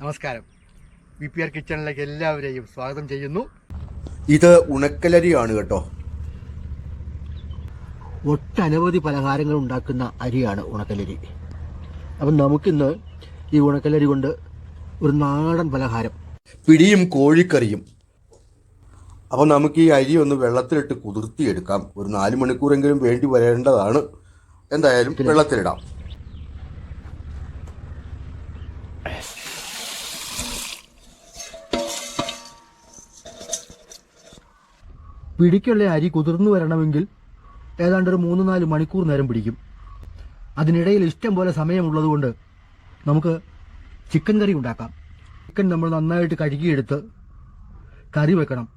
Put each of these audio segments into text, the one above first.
നമസ്കാരം. V P R കിച്ചണിലേക്ക് എല്ലാവരെയും സ്വാഗതം ചെയ്യുന്നു. ഇത് ഉണക്കലരിയാണ് കേട്ടോ. ഒട്ടനവധി പലഹാരങ്ങൾ ഉണ്ടാക്കുന്ന അരിയാണ് ഉണക്കലരി. അപ്പം നമുക്കിന്ന് ഈ ഉണക്കലരി കൊണ്ട് ഒരു നാടൻ പലഹാരം. പിടിയും കോഴിക്കറിയും. അപ്പം നമുക്ക് ഈ അരി ഒന്ന് വെള്ളത്തിലിട്ട് കുതിർത്തിയെടുക്കാം. ഒരു നാല് മണിക്കൂറെങ്കിലും വേണ്ടി വരേണ്ടതാണ്. എന്തായാലും വെള്ളത്തിലിടാം. പിടിക്കുള്ള അരി കുതിർന്നു വരണമെങ്കിൽ ഏതാണ്ട് ഒരു മൂന്ന് നാല് മണിക്കൂർ നേരം പിടിക്കും. അതിനിടയിൽ ഇഷ്ടം പോലെ സമയമുള്ളതുകൊണ്ട് നമുക്ക് ചിക്കൻ കറി ഉണ്ടാക്കാം. ചിക്കൻ നമ്മൾ നന്നായിട്ട് കഴുകിയെടുത്ത് കറി വെക്കണം.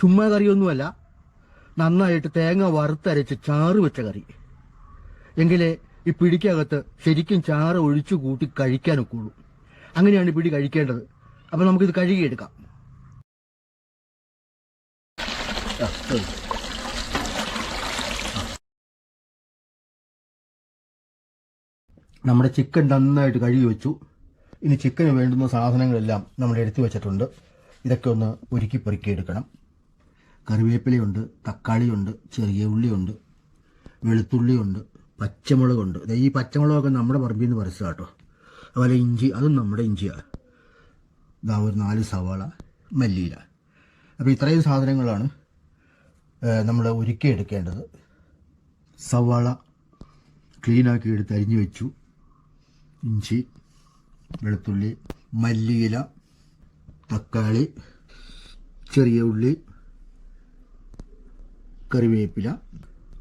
ചുമ്മാ കറിയൊന്നുമല്ല നന്നായിട്ട് തേങ്ങ വറുത്തരച്ച് ചാറ് വെച്ച കറി. എങ്കിലേ ഈ പിടിക്കകത്ത് ശരിക്കും ചാറ് ഒഴിച്ചു കൂട്ടി കഴിക്കാനൊക്കുള്ളൂ അങ്ങനെയാണ് പിടി കഴിക്കേണ്ടത്. അപ്പം നമുക്കിത് കഴുകിയെടുക്കാം. നമ്മുടെ ചിക്കൻ നന്നായിട്ട് കഴുകി വെച്ചു. ഇനി ചിക്കന് വേണ്ടുന്ന സാധനങ്ങളെല്ലാം നമ്മൾ എടുത്തു വെച്ചിട്ടുണ്ട്. ഇതൊക്കെ ഒന്ന് ഒരുക്കി പെറുക്കി എടുക്കണം. കറിവേപ്പിലയുണ്ട് തക്കാളിയുണ്ട് ചെറിയ ഉള്ളിയുണ്ട് വെളുത്തുള്ളിയുണ്ട് പച്ചമുളകുണ്ട്. ഈ പച്ചമുളകൊക്കെ നമ്മുടെ പറമ്പിൽ നിന്ന് പറിച്ചു കേട്ടോ. അതുപോലെ ഇഞ്ചി അതും നമ്മുടെ ഇഞ്ചിയാണ് ഇതാ ഒരു നാല് സവാള മല്ലിയില. അപ്പോൾ ഇത്രയും സാധനങ്ങളാണ് നമ്മൾ ഒരുക്കി എടുക്കേണ്ടത് സവാള ക്ലീനാക്കി എടുത്ത് അരിഞ്ഞു വെച്ചു. ഇഞ്ചി വെളുത്തുള്ളി മല്ലിയില തക്കാളി ചെറിയ ഉള്ളി കറിവേപ്പില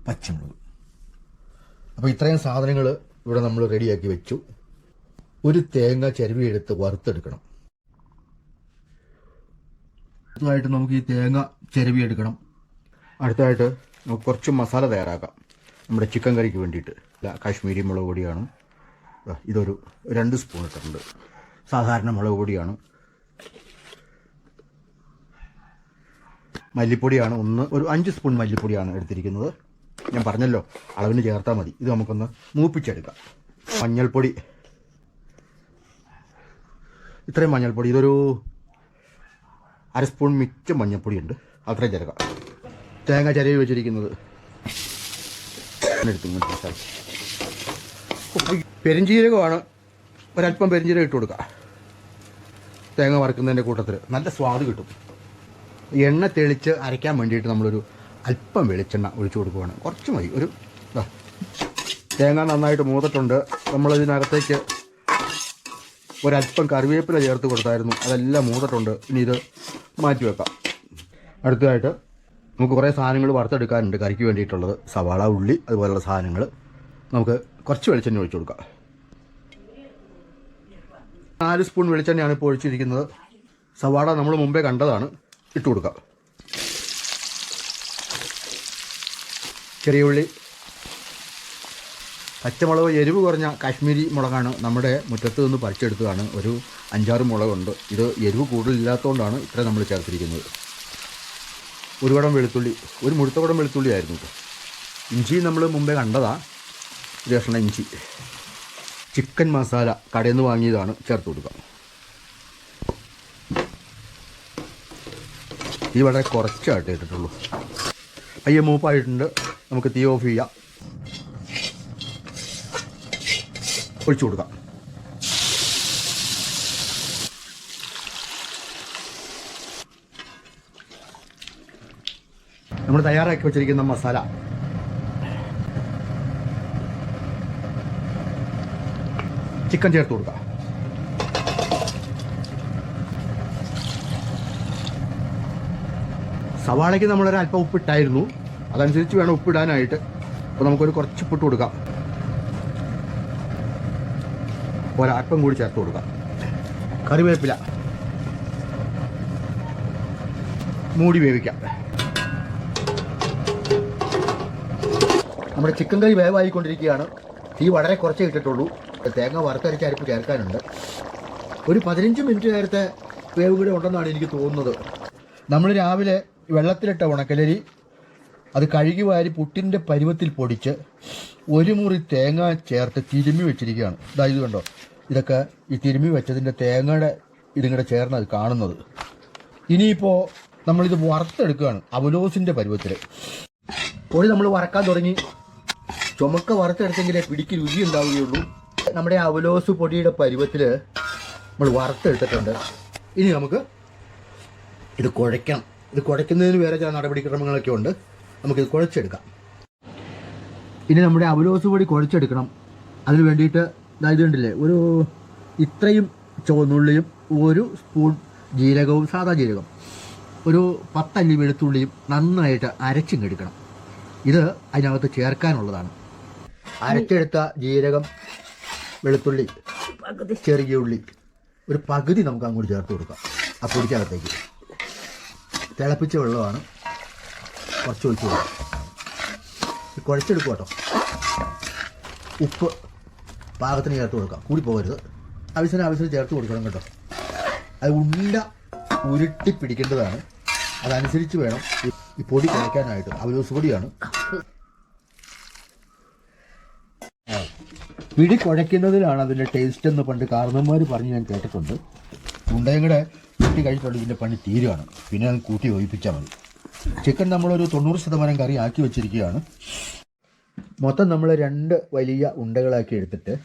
പച്ചമുളക്. അപ്പോൾ ഇത്രയും സാധനങ്ങൾ ഇവിടെ നമ്മൾ റെഡിയാക്കി വെച്ചു. ഒരു തേങ്ങ ചരുവിയെടുത്ത് വറുത്തെടുക്കണം. അടുത്തതായിട്ട് നമുക്ക് ഈ തേങ്ങ ചരുവിയെടുക്കണം അടുത്തതായിട്ട് നമുക്ക് കുറച്ച് മസാല തയ്യാറാക്കാം. നമ്മുടെ ചിക്കൻ കറിക്ക് വേണ്ടിയിട്ട്. കാശ്മീരി മുളക് പൊടിയാണ്. ഇതൊരു രണ്ട് സ്പൂൺ ഇട്ടിട്ടുണ്ട്. സാധാരണ മുളക് പൊടിയാണ്. മല്ലിപ്പൊടിയാണ് ഒന്ന് ഒരു അഞ്ച് സ്പൂൺ മല്ലിപ്പൊടിയാണ് എടുത്തിരിക്കുന്നത്. ഞാൻ പറഞ്ഞല്ലോ അളവിന് ചേർത്താൽ മതി. ഇത് നമുക്കൊന്ന് മൂപ്പിച്ചെടുക്കാം. മഞ്ഞൾപ്പൊടി. ഇത്രയും മഞ്ഞൾപ്പൊടി. ഇതൊരു അര സ്പൂൺ മിച്ച മഞ്ഞൾപ്പൊടിയുണ്ട്. അത്രയും ചേർക്കാം. തേങ്ങ ചരവി വെച്ചിരിക്കുന്നത്. പെരിഞ്ചീരകമാണ്. ഒരല്പം പെരിഞ്ചീരകം ഇട്ട് കൊടുക്കുക തേങ്ങ വറുക്കുന്നതിന്റെ കൂട്ടത്തിൽ നല്ല സ്വാദ് കിട്ടും. എണ്ണ തെളിച്ച് അരയ്ക്കാൻ വേണ്ടിയിട്ട് നമ്മളൊരു അല്പം വെളിച്ചെണ്ണ ഒഴിച്ചു കൊടുക്കുവാണ്. കുറച്ച് മതി. ഒരു. തേങ്ങ നന്നായിട്ട് മൂത്തിട്ടുണ്ട്. നമ്മളതിനകത്തേക്ക് ഒരല്പം കറിവേപ്പില ചേർത്ത് കൊടുത്തായിരുന്നു. അതെല്ലാം മൂത്തിട്ടുണ്ട്. ഇനി ഇത് മാറ്റി വെക്കാം. അടുത്തതായിട്ട് നമുക്ക് കുറേ സാധനങ്ങൾ വറുത്തെടുക്കാനുണ്ട് കറിക്ക് വേണ്ടിയിട്ടുള്ളത്. സവാള ഉള്ളി അതുപോലെയുള്ള സാധനങ്ങൾ. നമുക്ക് കുറച്ച് വെളിച്ചെണ്ണ ഒഴിച്ചു കൊടുക്കാം. നാല് സ്പൂൺ വെളിച്ചെണ്ണയാണ് ഇപ്പോൾ ഒഴിച്ചിരിക്കുന്നത്. സവാള നമ്മൾ മുമ്പേ കണ്ടതാണ്. ഇട്ട് കൊടുക്കാം. ചെറിയ ഉള്ളി. പച്ചമുളക് എരിവ് കുറഞ്ഞ കാശ്മീരി മുളകാണ് നമ്മുടെ മുറ്റത്ത് നിന്ന് പറിച്ചെടുത്തതാണ്. ഒരു അഞ്ചാറ് മുളകുണ്ട്. ഇത് എരിവ് കൂടുതലില്ലാത്തതുകൊണ്ടാണ് ഇത്ര നമ്മൾ ചേർത്തിരിക്കുന്നത്. ഒരു കുടം വെളുത്തുള്ളി ഒരു മുഴുത്ത കുടം വെളുത്തുള്ളി ആയിരുന്നു ഇഞ്ചി നമ്മൾ മുമ്പേ കണ്ടതാ. ഒരു ഇഞ്ചി. ചിക്കൻ മസാല കടയിൽ നിന്ന് വാങ്ങിയതാണ് ചേർത്ത് കൊടുക്കുക ഈ വളരെ കുറച്ചായിട്ട് ഇട്ടിട്ടുള്ളൂ. അയ്യ മൂപ്പായിട്ടുണ്ട്. നമുക്ക് തീ ഓഫ് ചെയ്യാം. ഒഴിച്ചു കൊടുക്കാം. നമ്മൾ തയ്യാറാക്കി വെച്ചിരിക്കുന്ന മസാല. ചിക്കൻ ചേർത്ത് കൊടുക്കുക സവാളയ്ക്ക് നമ്മളൊരു അല്പം ഉപ്പിട്ടായിരുന്നു. അതനുസരിച്ച് വേണം ഉപ്പിടാനായിട്ട്. അപ്പോൾ നമുക്കൊരു കുറച്ച് ഉപ്പിട്ട് കൊടുക്കാം. ഒരല്പം കൂടി ചേർത്ത് കൊടുക്കാം. കറിവേപ്പില. മൂടി വേവിക്കാം. നമ്മുടെ ചിക്കൻ കറി വേവായിക്കൊണ്ടിരിക്കുകയാണ്. തീ വളരെ കുറച്ചേ ഇട്ടിട്ടുള്ളൂ. തേങ്ങ വറുത്തരച്ച അരിപ്പ് ചേർക്കാനുണ്ട്. ഒരു പതിനഞ്ച് മിനിറ്റ് നേരത്തെ വേവ് കൂടെ ഉണ്ടെന്നാണ് എനിക്ക് തോന്നുന്നത്. നമ്മൾ രാവിലെ വെള്ളത്തിലിട്ട ഉണക്കലരി അത് കഴുകി വാരി പുട്ടിന്റെ പരുവത്തിൽ പൊടിച്ച് ഒരു മുറി തേങ്ങ ചേർത്ത് തിരുമ്മി വെച്ചിരിക്കുകയാണ്. ഇതായത് കണ്ടോ? ഇതൊക്കെ ഈ തിരുമ്മി വെച്ചതിന്റെ തേങ്ങയുടെ ഇതിങ്ങടെ ചേർന്ന് അത് കാണുന്നത്. ഇനിയിപ്പോൾ നമ്മളിത് വറുത്തെടുക്കുകയാണ്. അവലോസിന്റെ പരുവത്തിൽ പൊടി നമ്മൾ വറക്കാൻ തുടങ്ങി. ചുമക്ക വറുത്തെടുത്തെങ്കിലേ പിടിക്ക് രുചി ഉണ്ടാവുകയുള്ളൂ നമ്മുടെ അവലോസ് പൊടിയുടെ പരുവത്തിൽ നമ്മൾ വറുത്തെടുത്തിട്ടുണ്ട്. ഇനി നമുക്ക് ഇത് കുഴയ്ക്കണം. ഇത് കുഴയ്ക്കുന്നതിന് വേറെ ചില നടപടിക്രമങ്ങളൊക്കെ ഉണ്ട്. നമുക്കിത് കുഴച്ചെടുക്കാം. ഇനി നമ്മുടെ അവലോസ് പൊടി കുഴച്ചെടുക്കണം. അതിന് വേണ്ടിയിട്ട് ഇത് കണ്ടില്ലേ ഒരു ഇത്രയും ചുവന്നുള്ളിയും ഒരു സ്പൂൺ ജീരകവും സാധാ ജീരകം ഒരു പത്തല്ലി വെളുത്തുള്ളിയും നന്നായിട്ട് അരച്ചിങ്ങെടുക്കണം ഇത് അതിനകത്ത് ചേർക്കാനുള്ളതാണ്. അരച്ചെടുത്ത ജീരകം വെളുത്തുള്ളി ചെറിയ ഉള്ളി. ഒരു പകുതി നമുക്ക് അങ്ങോട്ട് ചേർത്ത് കൊടുക്കാം. ആ പൊടിക്കകത്തേക്ക് തിളപ്പിച്ച വെള്ളമാണ് കുറച്ച് ഒഴിച്ച് കൊടുക്കാം കുഴച്ചെടുക്കും കേട്ടോ. ഉപ്പ് പാകത്തിന് ചേർത്ത് കൊടുക്കാം. കൂടി പോകരുത്. ആവശ്യത്തിന് ആവശ്യത്തിന് ചേർത്ത് കൊടുക്കണം കേട്ടോ. അത് ഉണ്ട ഉരുട്ടി പിടിക്കേണ്ടതാണ്. അതനുസരിച്ച് വേണം ഈ- ഈ പൊടി കഴിക്കാനായിട്ട്. അവലോസ് പൊടിയാണ്. പിടി കുഴയ്ക്കുന്നതിലാണ് അതിന്റെ ടേസ്റ്റ് എന്ന് പണ്ട് കാർന്നന്മാർ പറഞ്ഞ് ഞാൻ കേട്ടിട്ടുണ്ട്. ഉണ്ടയും കൂടെ കൂട്ടി കഴിച്ചിട്ടുണ്ട് ഇതിന്റെ പണി തീരുവാണ്. പിന്നെ അത് കൂട്ടി ഒഴിപ്പിച്ചാൽ മതി. ചിക്കൻ നമ്മളൊരു തൊണ്ണൂറ് ശതമാനം കറി ആക്കി വെച്ചിരിക്കുകയാണ്. മൊത്തം നമ്മൾ രണ്ട് വലിയ ഉണ്ടകളാക്കി എടുത്തിട്ട്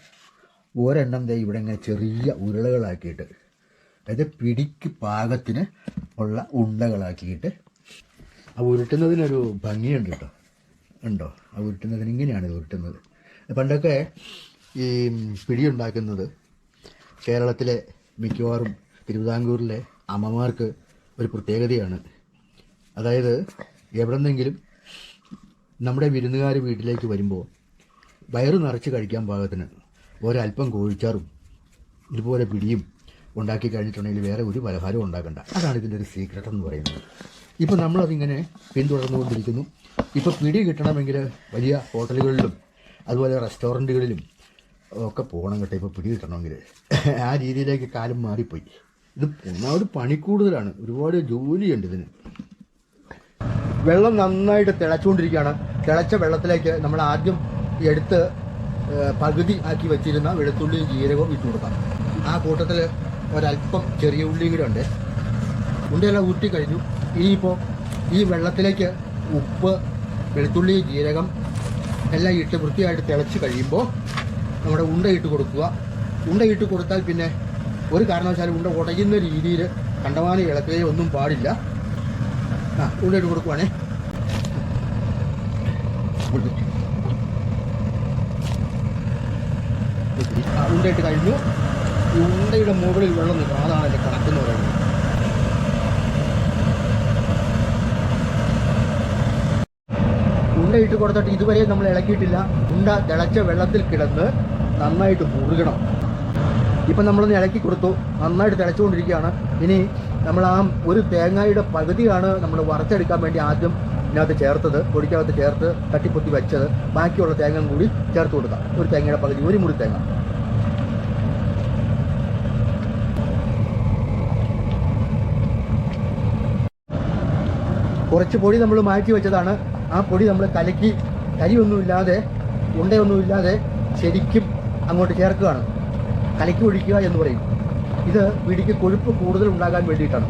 ഒരെണ്ണം ദേ ഇവിടെ ഇങ്ങനെ ചെറിയ ഉരുളകളാക്കിയിട്ട് അതായത് പിടിക്ക് പാകത്തിന് ഉള്ള ഉണ്ടകളാക്കിയിട്ട് ആ ഉരുട്ടുന്നതിനൊരു ഭംഗിയുണ്ട് കേട്ടോ. ഉണ്ടോ? ആ ഉരുട്ടുന്നതിന് ഇങ്ങനെയാണ് ഇത് ഉരുട്ടുന്നത്. പണ്ടൊക്കെ ഈ പിടിയുണ്ടാക്കുന്നത് കേരളത്തിലെ മിക്കവാറും തിരുവിതാംകൂറിലെ അമ്മമാർക്ക് ഒരു പ്രത്യേകതയാണ്. അതായത് എവിടെന്നെങ്കിലും നമ്മുടെ വിരുന്നുകാർ വീട്ടിലേക്ക് വരുമ്പോൾ വയറ് നിറച്ച് കഴിക്കാൻ പാകത്തിന് ഒരല്പം കോഴിച്ചാറും ഇതുപോലെ പിടിയും ഉണ്ടാക്കി കഴിഞ്ഞിട്ടുണ്ടെങ്കിൽ വേറെ ഒരു പലഹാരവും ഉണ്ടാക്കണ്ട. അതാണ് ഇതിന്റെ ഒരു സീക്രട്ട് എന്ന് പറയുന്നത്. ഇപ്പോൾ നമ്മളതിങ്ങനെ പിന്തുടർന്നുകൊണ്ടിരിക്കുന്നു. ഇപ്പോൾ പിടി കിട്ടണമെങ്കിൽ വലിയ ഹോട്ടലുകളിലും അതുപോലെ റെസ്റ്റോറന്റുകളിലും ഒക്കെ പോകണം കേട്ടോ ഇപ്പോൾ പിടി കിട്ടണമെങ്കിൽ ആ രീതിയിലേക്ക് കാലം മാറിപ്പോയി. ഇത് ഒന്നാമത് പണി കൂടുതലാണ്. ഒരുപാട് ജോലിയുണ്ട് ഇതിന്. വെള്ളം നന്നായിട്ട് തിളച്ചുകൊണ്ടിരിക്കുകയാണ്. തിളച്ച വെള്ളത്തിലേക്ക് നമ്മൾ ആദ്യം എടുത്ത് പകുതി ആക്കി വെച്ചിരുന്ന വെളുത്തുള്ളിയും ജീരകവും ഇട്ട് കൊടുക്കാം. ആ കൂട്ടത്തിൽ ഒരല്പം ചെറിയ ഉള്ളി കൂടെ ഉണ്ട്. ഉള്ളിയെല്ലാം ഊറ്റി കഴിഞ്ഞു. ഇനിയിപ്പോൾ ഈ വെള്ളത്തിലേക്ക് ഉപ്പ് വെളുത്തുള്ളി ജീരകം എല്ലാം ഇട്ട് വൃത്തിയായിട്ട് തിളച്ച് കഴിയുമ്പോൾ നമ്മുടെ ഉണ്ടയിട്ട് കൊടുക്കുക. ഉണ്ടയിട്ട് കൊടുത്താൽ പിന്നെ ഒരു കാരണവശാലും ഉണ്ട ഉടയുന്ന രീതിയിൽ കണ്ടമാനം ഇളക്കുകയോ ഒന്നും പാടില്ല. ആ ഉണ്ടയിട്ട് കൊടുക്കുവാണേ. ഉണ്ടയിട്ട് കഴിഞ്ഞു. ഈ ഉണ്ടയുടെ മുകളിൽ വെള്ളം നിൽക്കണം അതാണ് എന്റെ കണക്കെന്ന് പറയുന്നത്. ഇട്ട് കൊടുത്തിട്ട് ഇതുവരെ നമ്മൾ ഇളക്കിയിട്ടില്ല. ഉണ്ട തിളച്ച വെള്ളത്തിൽ കിടന്ന് നന്നായിട്ട് മുറുകണം. ഇപ്പം നമ്മളൊന്ന് ഇളക്കി കൊടുത്തു. നന്നായിട്ട് തിളച്ചുകൊണ്ടിരിക്കുകയാണ്. ഇനി നമ്മൾ ആ ഒരു തേങ്ങയുടെ പകുതിയാണ് നമ്മൾ വറുത്തെടുക്കാൻ വേണ്ടി ആദ്യം ഇതിനകത്ത് ചേർത്തത്. പൊടിക്കകത്ത് ചേർത്ത് തട്ടിപ്പൊത്തി വെച്ചത്. ബാക്കിയുള്ള തേങ്ങ കൂടി ചേർത്ത് കൊടുക്കാം. ഒരു തേങ്ങയുടെ പകുതി ഒരു മുറി തേങ്ങ. കുറച്ച് പൊടി നമ്മൾ മാറ്റി വെച്ചതാണ്. ആ പൊടി നമ്മൾ കലക്കി കരിയൊന്നുമില്ലാതെ ഉണ്ടയൊന്നുമില്ലാതെ ശരിക്കും അങ്ങോട്ട് ചേർക്കുകയാണ്. കലക്കി ഒഴിക്കുക എന്ന് പറയും. ഇത് പിടിക്ക് കൊഴുപ്പ് കൂടുതൽ ഉണ്ടാകാൻ വേണ്ടിയിട്ടാണ്.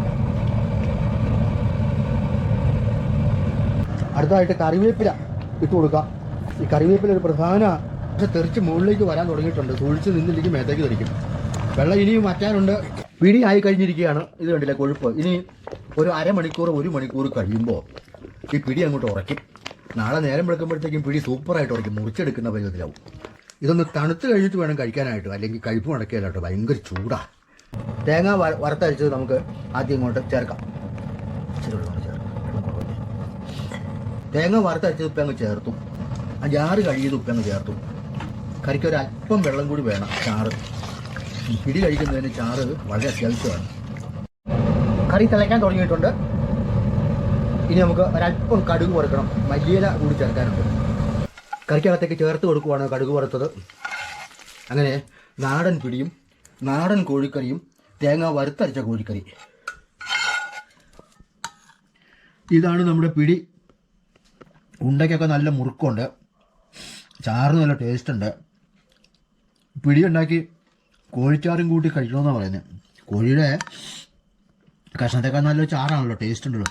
അടുത്തതായിട്ട് കറിവേപ്പില ഇട്ട് കൊടുക്കാം ഈ കറിവേപ്പില ഒരു പ്രധാന പക്ഷെ തെറിച്ച് മുകളിലേക്ക് വരാൻ തുടങ്ങിയിട്ടുണ്ട്. സൂക്ഷിച്ച് നിന്നില്ലെങ്കിൽ മേത്തേക്ക് തെറിക്കും. വെള്ളം ഇനിയും മാറ്റാനുണ്ട് പിടി ആയി കഴിഞ്ഞിരിക്കുകയാണ്. ഇത് കണ്ടില്ല കൊഴുപ്പ്. ഇനി ഒരു അരമണിക്കൂർ ഒരു മണിക്കൂർ കഴിയുമ്പോൾ ഈ പിടി അങ്ങോട്ട് ഉറയ്ക്കും. നാളെ നേരം വെളുക്കുമ്പോഴത്തേക്കും പിടി സൂപ്പറായിട്ട് ഉറക്കും മുറിച്ചെടുക്കുന്ന പരുവത്തിലാവും ഇതൊന്ന് തണുത്ത് കഴിഞ്ഞിട്ട് വേണം കഴിക്കാനായിട്ട്. അല്ലെങ്കിൽ കഴിപ്പ് നടക്കുകയല്ല കേട്ടോ. ഭയങ്കര ചൂടാ. തേങ്ങ വറുത്തരച്ചത് നമുക്ക് ആദ്യം ഇങ്ങോട്ട് ചേർക്കാം? തേങ്ങ വറുത്തരച്ചത് ഉപ്പ് അങ്ങ് ചേർത്തു. ആ ജാറ് കഴിയത് ഉപ്പ് അങ്ങ് ചേർത്തു. കറിക്ക് ഒരു അല്പം വെള്ളം കൂടി വേണം. ചാറ്. പിടി കഴിക്കുന്നതിന് ചാറ് വളരെ അത്യാവശ്യമാണ്. കറി തിളയ്ക്കാൻ തുടങ്ങിയിട്ടുണ്ട്. ഇനി നമുക്ക് ഒരല്പം കടുക് വറുക്കണം. മല്ലിയില കൂടി ചേർക്കാനുണ്ട്. കറിക്കകത്തേക്ക് ചേർത്ത് കൊടുക്കുവാണ് കടുക് വറുത്തത്. അങ്ങനെ നാടൻ പിടിയും നാടൻ കോഴിക്കറിയും തേങ്ങ വറുത്തരച്ച കോഴിക്കറി. ഇതാണ് നമ്മുടെ പിടി. ഉണ്ടയ്ക്കൊക്കെ നല്ല മുറുക്കുണ്ട്. ചാറിന് നല്ല ടേസ്റ്റ് ഉണ്ട്. പിടി ഉണ്ടാക്കി കോഴിച്ചാറും കൂട്ടി കഴിക്കണമെന്നാണ് പറയുന്നത് കോഴിയുടെ കഷ്ണത്തേക്കാൾ നല്ലൊരു ചാറാണല്ലോ ടേസ്റ്റ് ഉണ്ടല്ലോ.